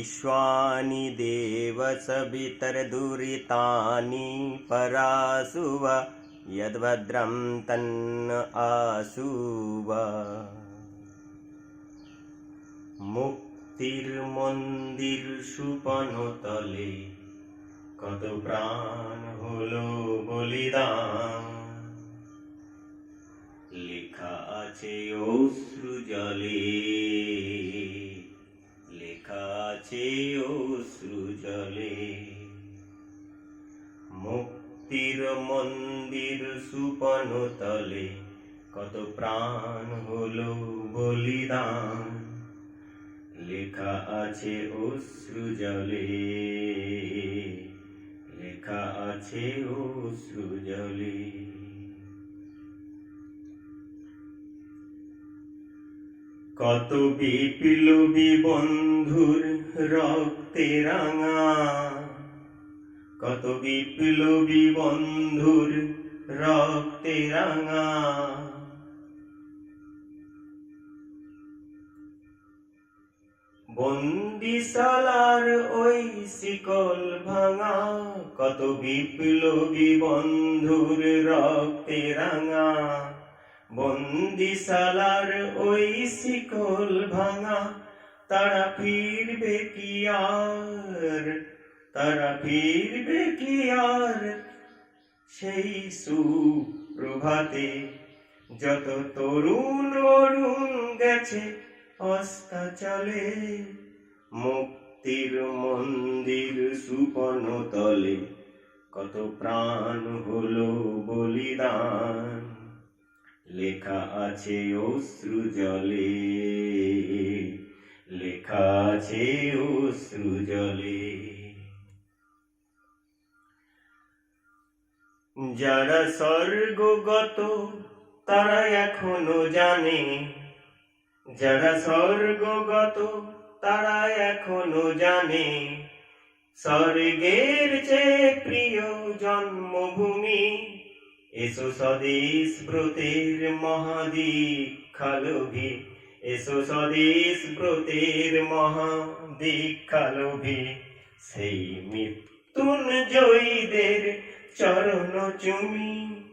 विश्वानि देव सवितरदुरितानि परासुव यद्भद्रं तन्न आसुव মুক্তির মন্দির সুপনতলে কত প্রাণ হলো বলিদান লেখা আছে অশ্রু জলে আছে অশ্রু জলে। মুক্তির মন্দির সুপনতলে কত প্রাণ হলো বলিদান। লেখা আছে অশ্রু জলে, লেখা আছে অশ্রু জলে। কত বিপ্লবী বন্ধুর রক্তে রাঙা। কত বিপ্লবী বন্ধুর রক্তে রাঙা। বন্দিশালার ওই শিকল ভাঙা, কত বিপ্লবী বন্ধুর রক্তে রাঙা। বন্দিশালার ওই শিকল ভাঙা তারা ফিরবে কি আর? তারা ফিরবে কি আর? সেই সুপ্রভাতে যত তরুণ অরুণ গেছে অস্তাচলে মুক্তির মন্দির সুপন তলে। কত প্রাণ হলো বলিদান, লেখা আছে অশ্রু জলে। লেখা আছে অশ্রু জলে। যারা স্বর্গগত, তারা এখনও জানে। যারা স্বর্গগত, তারা এখনও জানে। স্বর্গের চেয়ে প্রিয় জন্মভূমি এসো স্বদেশ ব্রতের মহাদীপ মহাদীক্ষালোভী। এসো স্বদেশ ব্রতের মহাদীক্ষালোভী, সেই মৃত্যুঞ্জয়ীদের চরণ চুমি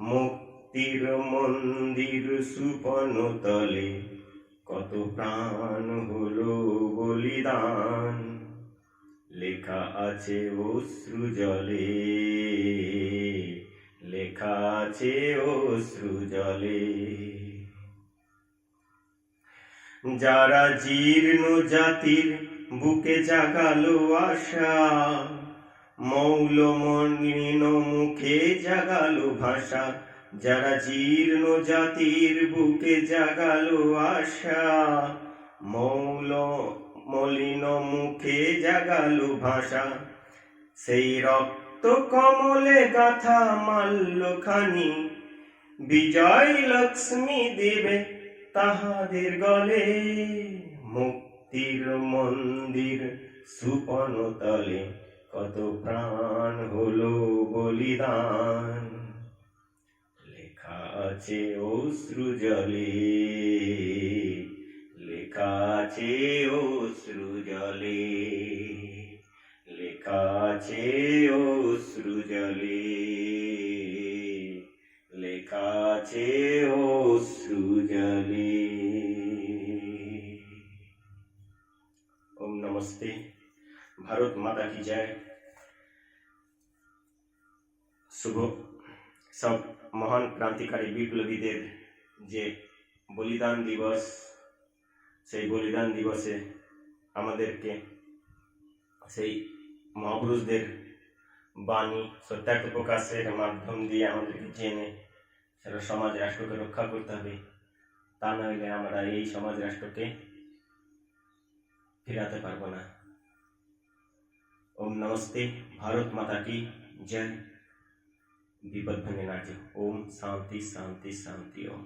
মুক্তির মন্দির সুপন তলে কত প্রাণ হলো বলিদান। লেখা আছে অশ্রু জলে, লেখা আছে অশ্রু জলে। যারা জীর্ণ জাতির বুকে জাগালো আশা মৌলমলিন মুখে জাগালো ভাষা। যারা জীর্ণ জাতির বুকে জাগালো আশা মৌল মলিন মুখে জাগালো ভাষা। সেই রক্ত কমলে গাথা মাল্য খানি বিজয় লক্ষ্মী দেবে তাহাদের গলে মুক্তির মন্দির সুপন তলে কত প্রাণ হলো বলিদান। লেখা আছে অশ্রু জলে, লেখা আছে অশ্রু জলে, লেখা আছে অশ্রু জলে, লেখা আছে নমস্তে, ভারত মাতা কি জয়। শুভ, সব মহান ক্রান্তিকারী বিপ্লবীদের যে বলিদান দিবস, সেই বলিদান দিবসে আমাদেরকে সেই মহাপুরুষদের বাণী, সত্যার্থ প্রকাশের মাধ্যম দিয়ে আমাদেরকে জেনে সেটা সমাজ রাষ্ট্রকে রক্ষা করতে হবে। তা নইলে আমরা এই সমাজ রাষ্ট্রকে ফেরাতে পারবো না ওম নমস্তে ভারত মাতা কি জয় বিপদ ভঞ্জনার্য ওম শান্তি শান্তি শান্তি ওম